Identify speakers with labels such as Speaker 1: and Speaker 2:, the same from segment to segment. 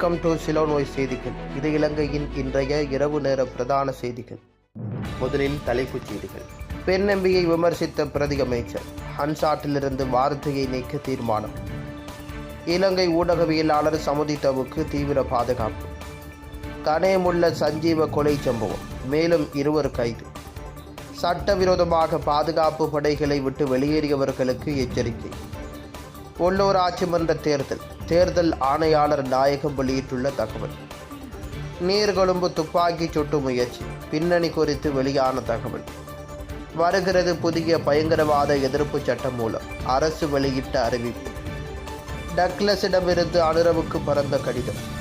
Speaker 1: Welcome to சிலோனோய் செய்திகள் இது இலங்கையின் இன்றைய இரவு நேர பிரதான செய்திகள். முதலில் தலைப்புச் செய்திகள். பெண் எம்பியை விமர்சித்த பிரதி அமைச்சர் ஹன்சாட்டிலிருந்து வார்த்தையை நீக்க தீர்மானம். இலங்கை ஊடகவியலாளர் சமுதித்தவுக்கு தீவிர பாதுகாப்பு. கனேமுள்ள சஞ்சீவ கொலை சம்பவம் மேலும் இருவர் கைது. சட்டவிரோதமாக பாதுகாப்பு படைகளை விட்டு வெளியேறியவர்களுக்கு எச்சரிக்கை. உள்ளூராட்சி மன்ற தேர்தல் தேர்தல் ஆணையாளர் நாயகம் வெளியிட்டுள்ள தகவல். நீர்கொழும்பு துப்பாக்கி சுட்டு முயற்சி பின்னணி குறித்து வெளியான தகவல். வருகிறது புதிய பயங்கரவாத எதிர்ப்பு சட்டம் மூலம் அரசு வெளியிட்ட அறிவிப்பு. டக்ளஸிடமிருந்து அனுரவுக்கு பறந்த கடிதம்.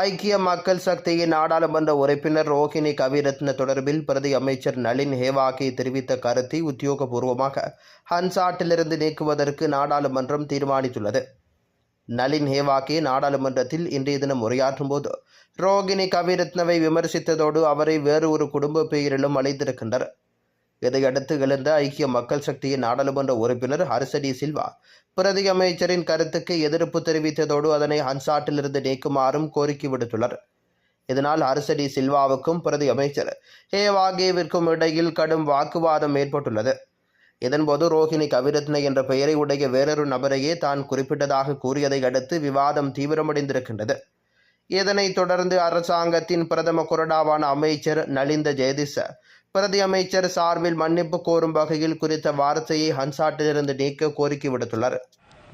Speaker 1: ஐக்கிய மக்கள் சக்தியின் நாடாளுமன்ற உறுப்பினர் ரோஹிணி கவிரத்ன தொடர்பில் பிரதி அமைச்சர் நளின் ஹேவாகி தெரிவித்த கருத்தை உத்தியோகபூர்வமாக ஹன்சாட்டிலிருந்து நீக்குவதற்கு நாடாளுமன்றம் தீர்மானித்துள்ளது. நளின் ஹேவாகே நாடாளுமன்றத்தில் இன்றைய தினம் உரையாற்றும் போது ரோகிணி கவிரத்னவை விமர்சித்ததோடு அவரை வேறு ஒரு குடும்ப பெயரிலும் அழைத்திருக்கின்றனர். இதையடுத்து எழுந்த ஐக்கிய மக்கள் சக்தியின் நாடாளுமன்ற உறுப்பினர் ஹர்சடி சில்வா. பிரதி அமைச்சரின் கருத்துக்கு எதிர்ப்பு தெரிவித்ததோடு அதனை ஹன்சாட்டிலிருந்து நீக்குமாறும் கோரிக்கை விடுத்துள்ளார் இதனால் ஹர்சடி சில்வாவுக்கும் பிரதி அமைச்சர் ஹேவாகேவிற்கும் இடையில் கடும் வாக்குவாதம் ஏற்பட்டுள்ளது. இதன்போது ரோஹிணி கவிரத்ன என்ற பெயரை உடைய வேறொரு நபரையே தான் குறிப்பிட்டதாக கூறியதை அடுத்து விவாதம் தீவிரமடைந்திருக்கின்றது. இதனைத் தொடர்ந்து அரசாங்கத்தின் பிரதம கொறடாவான அமைச்சர் நலிந்த ஜெயதிச பிரதி அமைச்சர் சார்பில் மன்னிப்பு கோரும் வகையில் குறித்த வார்த்தையை ஹன்சாட்டிலிருந்து நீக்க கோரிக்கை விடுத்துள்ளார்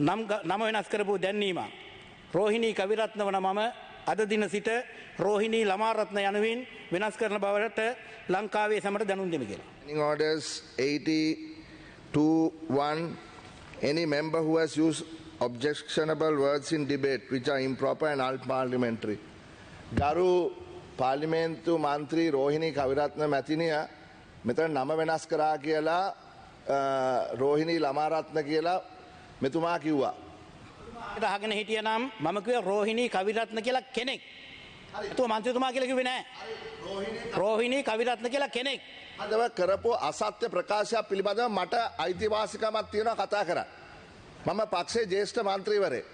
Speaker 2: නම් ಗ- නම වෙනස් කරපු දැන්වීම. රෝහිණී කවිරත්න වන මම අද දින සිට රෝහිණී ළමාරත්න යනුවෙන් වෙනස් කරන බවට ලංකාවේ සැමට දැනුම් දෙමි කියලා.
Speaker 3: Standing orders 82.1. Any member who has used objectionable words in debate which are improper and unparliamentary. ගරු පාලිමේන්තු මන්ත්‍රී රෝහිණී කවිරත්න මැතිනිය මෙතන නම වෙනස් කරා කියලා රෝහිණී ළමාරත්න කියලා මෙතුමා කිව්වා.
Speaker 2: අහගෙන හිටිය නම් මම කිව්වේ රෝහිණී කවිරත්න කියලා කෙනෙක්. එතුව මන්ත්‍රතුමා කියලා කිව්වේ නෑ. රෝහිණී කවිරත්න කියලා කෙනෙක්.
Speaker 3: අදව කරපු අසත්‍ය ප්‍රකාශයක් පිළිබඳව මට අයිතිවාසිකමක් තියෙනවා කතා කර. මම පක්ෂේ ජේෂ්ඨ මන්ත්‍රීවරේ.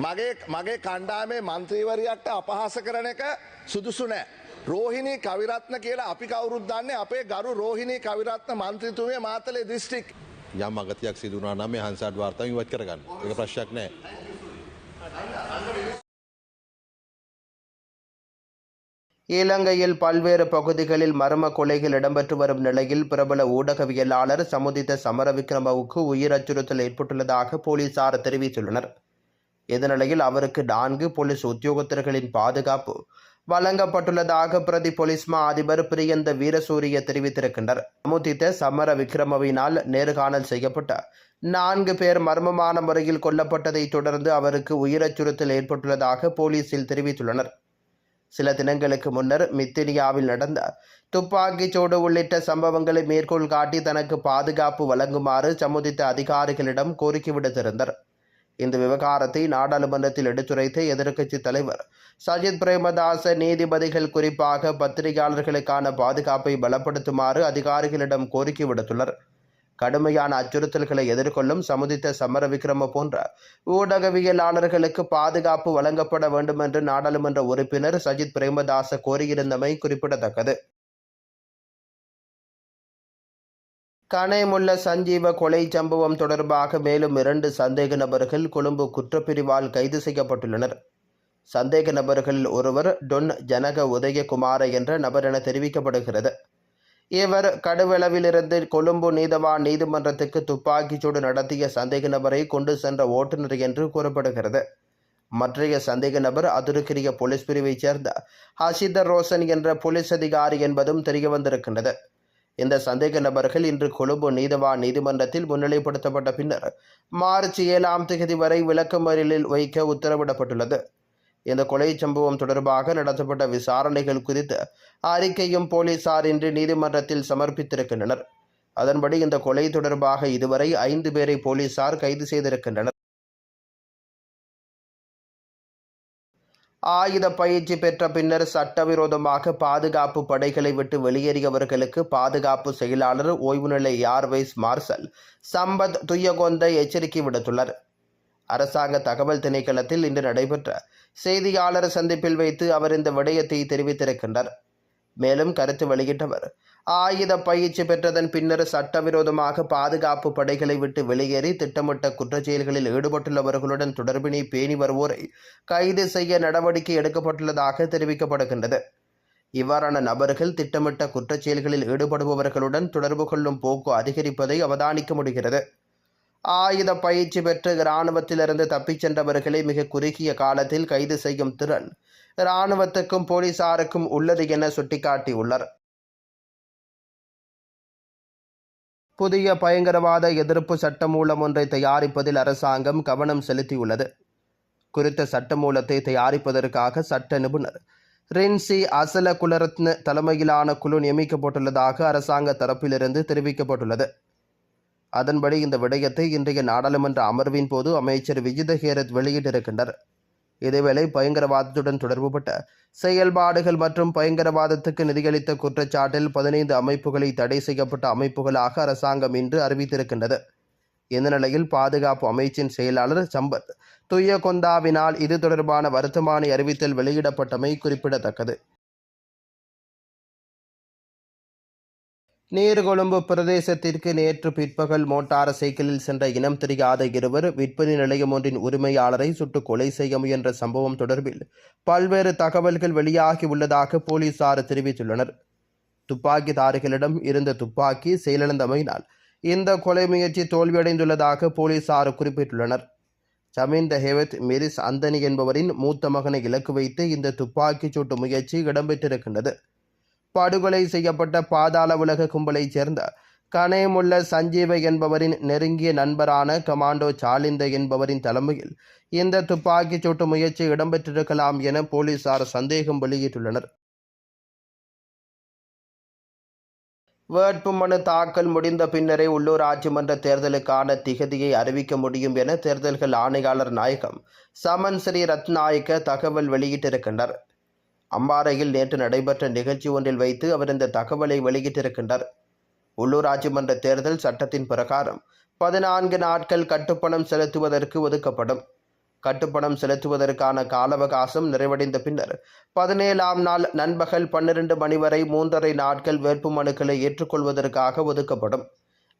Speaker 3: මගේ මගේ කණ්ඩාමේ මන්ත්‍රීවරයක්ට අපහස කරන එක සුදුසු නෑ. රෝහිණී කවිරත්න කියලා අපි කවුරුත් දන්නේ අපේ ගරු රෝහිණී කවිරත්න මන්ත්‍රතුමය මාතලේ දිස්ත්‍රික්.
Speaker 4: යම් අගතියක් සිදුනා නම් මේ හන්සාඩ් වාර්තාව ඉවත් කරගන්න. ඒක ප්‍රශ්නයක් නෑ.
Speaker 1: இலங்கையில் பல்வேறு பகுதிகளில் மர்ம கொலைகள் இடம்பெற்று வரும் நிலையில் பிரபல ஊடகவியலாளர் சமுதித்த சமரவிக்ரமவுக்கு உயிர் அச்சுறுத்தல் ஏற்பட்டுள்ளதாக போலீசார் தெரிவித்துள்ளனர் இதனிலையில் அவருக்கு நான்கு போலீஸ் உத்தியோகத்தர்களின் பாதுகாப்பு வழங்கப்பட்டுள்ளதாக பிரதி போலீஸ் மா அதிபர் பிரியந்த வீரசூரிய தெரிவித்திருக்கின்றனர் சமுதித்த சமர விக்ரமவினால் நேர்காணல் செய்யப்பட்ட நான்கு பேர் மர்மமான முறையில் கொல்லப்பட்டதைத் தொடர்ந்து அவருக்கு உயிரச்சுறுத்தல் ஏற்பட்டுள்ளதாக போலீசில் தெரிவித்துள்ளனர். சில தினங்களுக்கு முன்னர் மித்தினியாவில் நடந்த துப்பாக்கிச் சூடு உள்ளிட்ட சம்பவங்களை மேற்கோள் காட்டி தனக்கு பாதுகாப்பு வழங்குமாறு சமுதித்த அதிகாரிகளிடம் கோரிக்கை விடுத்திருந்தனர் இந்த விவகாரத்தை நாடாளுமன்றத்தில் எடுத்துரைத்த எதிர்க்கட்சி தலைவர் சஜித் பிரேமதாச நீதிபதிகள் குறிப்பாக பத்திரிகையாளர்களுக்கான பாதுகாப்பை பலப்படுத்துமாறு அதிகாரிகளிடம் கோரிக்கை விடுத்துள்ளனர் கடுமையான அச்சுறுத்தல்களை எதிர்கொள்ளும் சமுதித்த சமர விக்ரம போன்ற ஊடகவியலாளர்களுக்கு பாதுகாப்பு வழங்கப்பட வேண்டும் என்று நாடாளுமன்ற உறுப்பினர் சஜித் பிரேமதாச கோரியிருந்தமை குறிப்பிடத்தக்கது. கனேமுள்ள சஞ்சீவ கொலை சம்பவம் தொடர்பாக மேலும் இரண்டு சந்தேக நபர்கள் கொழும்பு குற்றப்பிரிவால் கைது செய்யப்பட்டுள்ளனர். சந்தேக நபர்களில் ஒருவர் டொன் ஜனக உதயகுமார என்ற நபர் என தெரிவிக்கப்படுகிறது. இவர் கடுவளவிலிருந்து கொழும்பு நீதவான் நீதிமன்றத்துக்கு துப்பாக்கிச்சூடு நடத்திய சந்தேக நபரை கொண்டு சென்ற ஓட்டுநர் என்று கூறப்படுகிறது. மற்றைய சந்தேக நபர் அதுருக்கிரிய போலீஸ் பிரிவைச் சேர்ந்த ஹசிதர் ரோசன் என்ற போலீஸ் அதிகாரி என்பதும் தெரியவந்திருக்கின்றது. இந்த சந்தேக நபர்கள் இன்று கொழும்பு நீதவான் நீதிமன்றத்தில் முன்னிலைப்படுத்தப்பட்ட பின்னர் மார்ச் ஏழாம் தேதி வரை விளக்கமறியலில் வைக்க உத்தரவிடப்பட்டுள்ளது. இந்த கொலை சம்பவம் தொடர்பாக நடத்தப்பட்ட விசாரணைகள் குறித்து அறிக்கையும் போலீசார் இன்று நீதிமன்றத்தில் சமர்ப்பித்திருக்கின்றனர். அதன்படி இந்த கொலை தொடர்பாக இதுவரை ஐந்து பேரை போலீசார் கைது செய்திருக்கின்றனர். ஆயுத பயிற்சி பெற்ற பின்னர் சட்டவிரோதமாக பாதுகாப்பு படைகளை விட்டு வெளியேறியவர்களுக்கு பாதுகாப்பு செயலாளர் ஓய்வுநிலை air vice marshal Sampath Thuyyakontha எச்சரிக்கை விடுத்துள்ளார். அரசாங்க தகவல் திணைக்களத்தில் இன்று நடைபெற்ற செய்தியாளர் சந்திப்பில் வைத்து அவர் இந்த விடயத்தை தெரிவித்திருக்கின்றார். மேலும் கருத்து வெளியிட்டவர் ஆயுத பயிற்சி பெற்றதன் பின்னர் சட்டவிரோதமாக பாதுகாப்பு படைகளை விட்டு வெளியேறி திட்டமிட்ட குற்றச்செயல்களில் ஈடுபட்டுள்ளவர்களுடன் தொடர்பினை பேணி வருவோரை கைது செய்ய நடவடிக்கை எடுக்கப்பட்டுள்ளதாக தெரிவிக்கப்படுகின்றது. இவ்வாறான நபர்கள் திட்டமிட்ட குற்றச்செயல்களில் ஈடுபடுபவர்களுடன் தொடர்பு கொள்ளும் போக்கு அதிகரிப்பதை அவதானிக்க முடிகிறது. ஆயுத பயிற்சி பெற்று இராணுவத்திலிருந்து தப்பிச் சென்றவர்களை மிக குறுகிய காலத்தில் கைது செய்யும் திறன் இராணுவத்துக்கும் போலீசாருக்கும் உள்ளது என சுட்டிக்காட்டியுள்ளார். புதிய பயங்கரவாத எதிர்ப்பு சட்டமூலம் ஒன்றை தயாரிப்பதில் அரசாங்கம் கவனம் செலுத்தியுள்ளது. குறித்த சட்டமூலத்தை தயாரிப்பதற்காக சட்ட நிபுணர் ரின்சி அசல குலரத்ன தலைமையிலான குழு நியமிக்கப்பட்டுள்ளதாக அரசாங்க தரப்பிலிருந்து தெரிவிக்கப்பட்டுள்ளது. அதன்படி இந்த விடயத்தை இன்றைய நாடாளுமன்ற அமர்வின் போது அமைச்சர் விஜித ஹேரத் வெளியிட்டிருக்கின்றார். இதேவேளை பயங்கரவாதத்துடன் தொடர்புபட்ட செயல்பாடுகள் மற்றும் பயங்கரவாதத்துக்கு நிதியளித்த குற்றச்சாட்டில் பதினைந்து அமைப்புகளை தடை செய்யப்பட்ட அமைப்புகளாக அரசாங்கம் இன்று அறிவித்திருக்கின்றது. இந்த நிலையில் பாதுகாப்பு அமைச்சின் செயலாளர் சம்பத் துய்யகொந்தாவினால் இது தொடர்பான வருத்தமான அறிவித்தல் வெளியிடப்பட்டமை குறிப்பிடத்தக்கது. நீர்கொழும்பு பிரதேசத்திற்கு நேற்று பிற்பகல் மோட்டார் சைக்கிளில் சென்ற இனம் தெரியாத இருவர் விற்பனை நிலையம் ஒன்றின் உரிமையாளரை சுட்டுக் கொலை செய்ய முயன்ற சம்பவம் தொடர்பில் பல்வேறு தகவல்கள் வெளியாகி உள்ளதாக போலீசார் தெரிவித்துள்ளனர். துப்பாக்கிதாரிகளிடம் இருந்த துப்பாக்கி செயலிழந்தமையினால் இந்த கொலை முயற்சி தோல்வியடைந்துள்ளதாக போலீசார் குறிப்பிட்டுள்ளனர். ஜமீன் ஹேவத் மிரிஸ் அந்தனி என்பவரின் மூத்த மகனை இலக்கு வைத்து இந்த துப்பாக்கிச் சூட்டு முயற்சி இடம்பெற்றிருக்கின்றது. படுகொலை செய்யப்பட்ட பாதாள உலக கும்பலைச் சேர்ந்த கனேமுள்ள சஞ்சீவ என்பவரின் நெருங்கிய நண்பரான கமாண்டோ சாலிந்த என்பவரின் தலைமையில் இந்த துப்பாக்கிச் சூட்டு முயற்சி இடம்பெற்றிருக்கலாம் என போலீசார் சந்தேகம் வெளியிட்டுள்ளனர். வேட்புமனு தாக்கல் முடிந்த பின்னரே உள்ளூராட்சி மன்ற தேர்தலுக்கான திகதியை அறிவிக்க முடியும் என தேர்தல்கள் ஆணையாளர் நாயகம் சமன் ஸ்ரீ ரத்நாயக்க தகவல் வெளியிட்டிருக்கின்றார் அம்பாறையில் நேற்று நடைபெற்ற நிகழ்ச்சி ஒன்றில் வைத்து அவர் இந்த தகவலை வெளியிட்டிருக்கின்றார். உள்ளூராட்சி மன்ற தேர்தல் சட்டத்தின் பிரகாரம் பதினான்கு நாட்கள் கட்டுப்பணம் செலுத்துவதற்கு ஒதுக்கப்படும். கட்டுப்பணம் செலுத்துவதற்கான கால அவகாசம் நிறைவடைந்த பின்னர் பதினேழாம் நாள் நண்பகல் பன்னிரண்டு மணி வரை மூன்றரை நாட்கள் வேட்புமனுக்களை ஏற்றுக்கொள்வதற்காக ஒதுக்கப்படும்.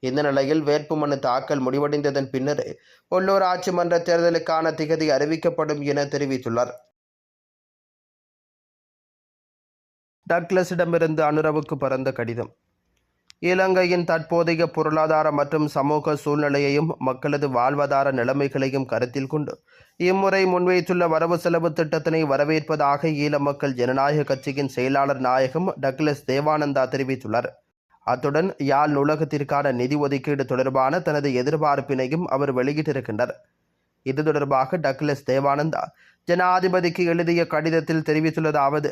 Speaker 1: இந்த நிலையில் வேட்புமனு தாக்கல் முடிவடைந்ததன் பின்னரே உள்ளூராட்சி மன்ற தேர்தலுக்கான திகதி அறிவிக்கப்படும் என தெரிவித்துள்ளார். டக்ளஸிடமிருந்து அனுரவுக்கு பறந்த கடிதம். இலங்கையின் தற்போதைய பொருளாதார மற்றும் சமூக சூழ்நிலையையும் மக்களது வாழ்வாதார நிலைமைகளையும் கருத்தில் கொண்டு இம்முறை முன்வைத்துள்ள வரவு செலவு திட்டத்தினை வரவேற்பதாக ஈழ மக்கள் ஜனநாயக கட்சியின் செயலாளர் நாயகம் டக்ளஸ் தேவானந்தா தெரிவித்துள்ளார். அத்துடன் யாழ் நூலகத்திற்கான நிதி ஒதுக்கீடு தொடர்பான தனது எதிர்பார்ப்பினையும் அவர் வெளியிட்டிருக்கின்றார். இது தொடர்பாக டக்ளஸ் தேவானந்தா ஜனாதிபதிக்கு எழுதிய கடிதத்தில் தெரிவித்துள்ளதாவது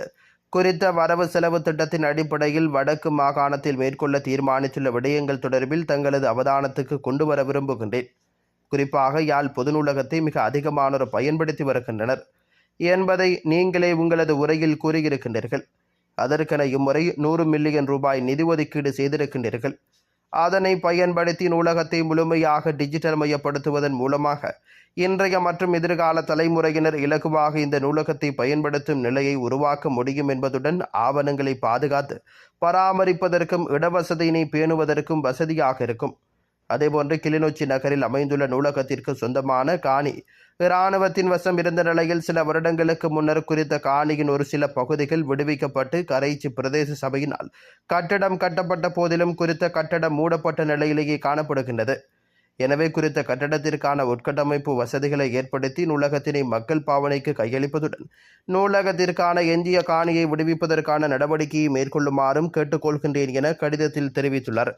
Speaker 1: குறித்த வரவு செலவு திட்டத்தின் அடிப்படையில் வடக்கு மாகாணத்தில் மேற்கொள்ள தீர்மானித்துள்ள விடயங்கள் தொடர்பில் தங்களது அவதானத்துக்கு கொண்டு வர விரும்புகின்றேன். குறிப்பாக யாழ் பொது நூலகத்தை மிக அதிகமானோர் பயன்படுத்தி வருகின்றனர். என்பதை நீங்களே உங்களது உரையில் கூறியிருக்கின்றீர்கள். அதற்கென இம்முறை நூறு மில்லியன் ரூபாய் நிதி ஒதுக்கீடு செய்திருக்கின்றீர்கள். அதனை பயன்படுத்தி நூலகத்தை முழுமையாக டிஜிட்டல் மயப்படுத்துவதன் மூலமாக இன்றைய மற்றும் எதிர்கால தலைமுறையினர் இலகுவாக இந்த நூலகத்தை பயன்படுத்தும் நிலையை உருவாக்க முடியும் என்பதுடன் ஆவணங்களை பாதுகாத்து பராமரிப்பதற்கும் இடவசதியினை பேணுவதற்கும் வசதியாக இருக்கும். அதேபோன்று கிளிநொச்சி நகரில் அமைந்துள்ள நூலகத்திற்கு சொந்தமான காணி. இராணுவத்தின் வசம் இருந்த நிலையில் சில வருடங்களுக்கு முன்னர் குறித்த காணியின் ஒரு சில பகுதிகள் விடுவிக்கப்பட்டு கரைச்சி பிரதேச சபையினால் கட்டடம் கட்டப்பட்ட போதிலும் குறித்த கட்டடம் மூடப்பட்ட நிலையிலேயே காணப்படுகின்றது. எனவே குறித்த கட்டடத்திற்கான உட்கட்டமைப்பு வசதிகளை ஏற்படுத்தி நூலகத்தினை மக்கள் பாவனைக்கு கையளிப்பதுடன் நூலகத்திற்கான எஞ்சிய காணியை விடுவிப்பதற்கான நடவடிக்கையை மேற்கொள்ளுமாறும் கேட்டுக்கொள்கின்றேன் என கடிதத்தில் தெரிவித்துள்ளார்.